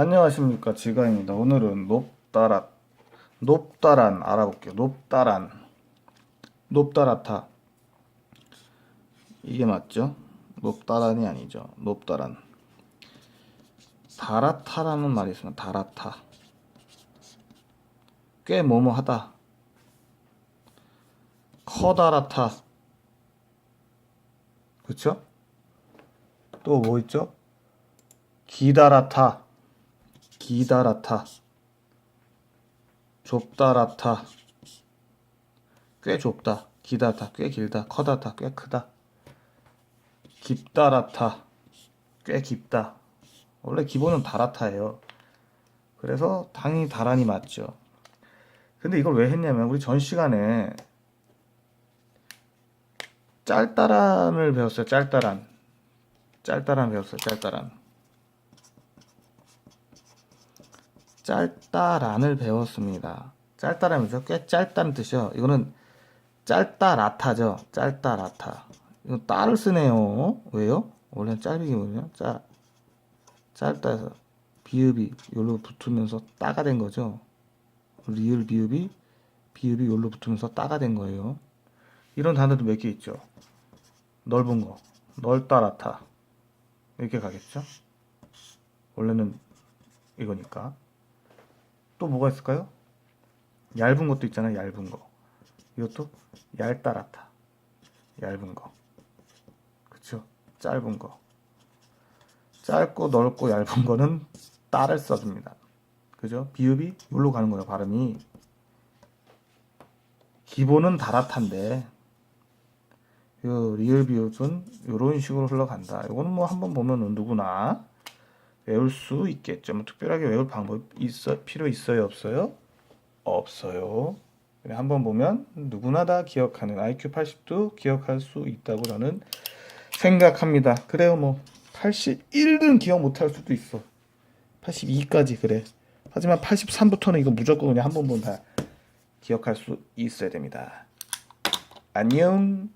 안녕하십니까 지가입니다. 오늘은 높다란 높다란 알아볼게요. 높다란 높다라타 이게 맞죠? 높다란이 아니죠. 높다란 다라타라는 말이 있습니다. 다라타 꽤 뭐뭐하다 커다랗다 그쵸? 또 뭐 있죠? 기다랗다 기다랗다. 좁다랗다. 꽤 좁다. 기다랗다. 꽤 길다. 커다랗다. 꽤 크다. 깊다랗다. 꽤 깊다. 원래 기본은 다랗다예요. 그래서 당연히 다란이 맞죠. 근데 이걸 왜 했냐면 우리 전 시간에 짤따란을 배웠어요. 짤따란. 짤따란 배웠어요. 짤따란 짤따란을 배웠습니다. 짤따라면서 꽤 짧다는 뜻이요. 이거는 짤따라타죠. 짤따라타. 이거 따를 쓰네요. 왜요? 짧이게 뭐냐? 짜 짧다해서 비읍이 여기로 붙으면서 따가 된 거죠. 리을 비읍이 비읍이 여기로 붙으면서 따가 된 거예요. 이런 단어도 몇 개 있죠. 넓은 거, 넓다라타 이렇게 가겠죠. 원래는 이거니까. 또 뭐가 있을까요? 얇은 것도 있잖아요. 얇은 거. 이것도 얇다랗다. 얇은 거. 그쵸? 짧은 거. 짧고 넓고 얇은 거는 따를 써줍니다. 그죠? 비읍이 여기로 가는 거예요. 발음이. 기본은 다라탄데 요 리을 비읍은 이런 식으로 흘러간다. 이거는 뭐 한번 보면 누구나 외울 수 있겠죠. 뭐 특별하게 외울 방법 있어 필요 있어요, 없어요? 없어요. 한번 보면 누구나 다 기억하는 IQ 80도 기억할 수 있다고 저는 생각합니다. 그래요, 뭐 81은 기억 못할 수도 있어. 82까지 그래. 하지만 83부터는 이거 무조건 그냥 한번 보면 다 기억할 수 있어야 됩니다. 안녕.